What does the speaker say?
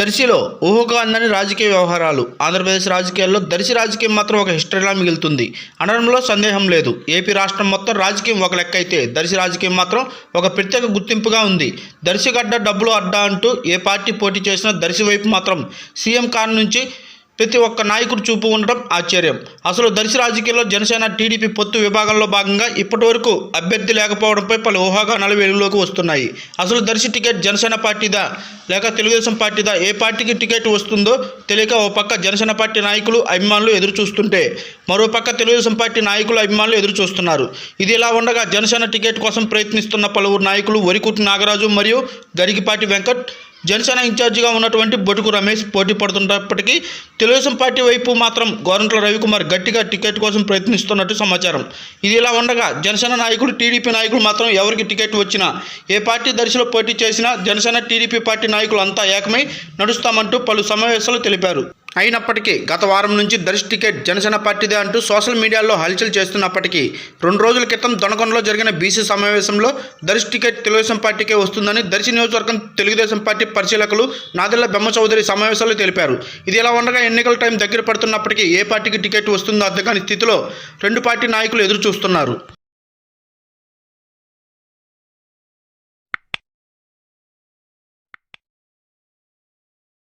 దర్శిలో ఊహగా అందని రాజకీయ వ్యవహారాలు. ఆంధ్రప్రదేశ్ రాజకీయాల్లో దర్శి రాజకీయం మాత్రం ఒక హిస్టరీలా మిగులుతుంది. అనడంలో సందేహం లేదు. ఏపీ రాష్ట్రం మొత్తం రాజకీయం ఒక లెక్క అయితే దర్శి రాజకీయం మాత్రం ఒక ప్రత్యేక గుర్తింపుగా ఉంది. దర్శిగడ్డ డబ్బులు అడ్డా అంటూ ఏ పార్టీ పోటీ చేసినా దర్శి వైపు మాత్రం సీఎం కాన్ నుంచి ప్రతి ఒక్క నాయకుడు చూపు ఉండడం ఆశ్చర్యం. అసలు దర్శి రాజకీయాల్లో జనసేన టీడీపీ పొత్తు విభాగంలో భాగంగా ఇప్పటివరకు అభ్యర్థి లేకపోవడంపై పలు ఊహాగానాలు వెలుగులోకి వస్తున్నాయి. అసలు దర్శి టికెట్ జనసేన పార్టీదా? లేక తెలుగుదేశం పార్టీదా? ఏ పార్టీకి టికెట్ వస్తుందో తెలియక ఓ పక్క జనసేన పార్టీ నాయకులు అభిమానులు ఎదురు చూస్తుంటే మరో పక్క తెలుగుదేశం పార్టీ నాయకులు అభిమానులు ఎదురు చూస్తున్నారు ఇది ఇలా ఉండగా జనసేన టికెట్ కోసం ప్రయత్నిస్తున్న పలువురు నాయకులు వరికుటి నాగరాజు మరియు గరికిపాటి వెంకట్ జనసేన ఇన్ఛార్జిగా ఉన్నటువంటి బొటుకు రమేష్ పోటీ పడుతున్నప్పటికీ తెలుగుదేశం పార్టీ వైపు మాత్రం గోరంట్ల రవికుమార్ గట్టిగా టికెట్ కోసం ప్రయత్నిస్తున్నట్టు సమాచారం. ఇది ఇలా ఉండగా జనసేన నాయకులు టీడీపీ నాయకులు మాత్రం ఎవరికి టికెట్ వచ్చినా ఏ పార్టీ దర్శిలో పోటీ చేసినా జనసేన టీడీపీ పార్టీ నాయకులు అంతా ఏకమై నడుస్తామంటూ పలు సమావేశాలు తెలిపారు. అయినప్పటికీ గత వారం నుంచి దర్శి టికెట్ జనసేన పార్టీదే అంటూ సోషల్ మీడియాలో హల్చల్ చేస్తున్నప్పటికీ రెండు రోజుల క్రితం దొనకొండలో జరిగిన బీసీ సమావేశంలో దర్శ్ టికెట్ తెలుగుదేశం పార్టీకే వస్తుందని దర్శి నియోజకవర్గం తెలుగుదేశం పార్టీ పరిశీలకులు నాదిల్ల బెమ్మ చౌదరి సమావేశాల్లో తెలిపారు. ఇది ఇలా ఉండగా ఎన్నికల టైం దగ్గర పడుతున్నప్పటికీ ఏ పార్టీకి టికెట్ వస్తుందో అర్థం స్థితిలో రెండు పార్టీ నాయకులు ఎదురు చూస్తున్నారు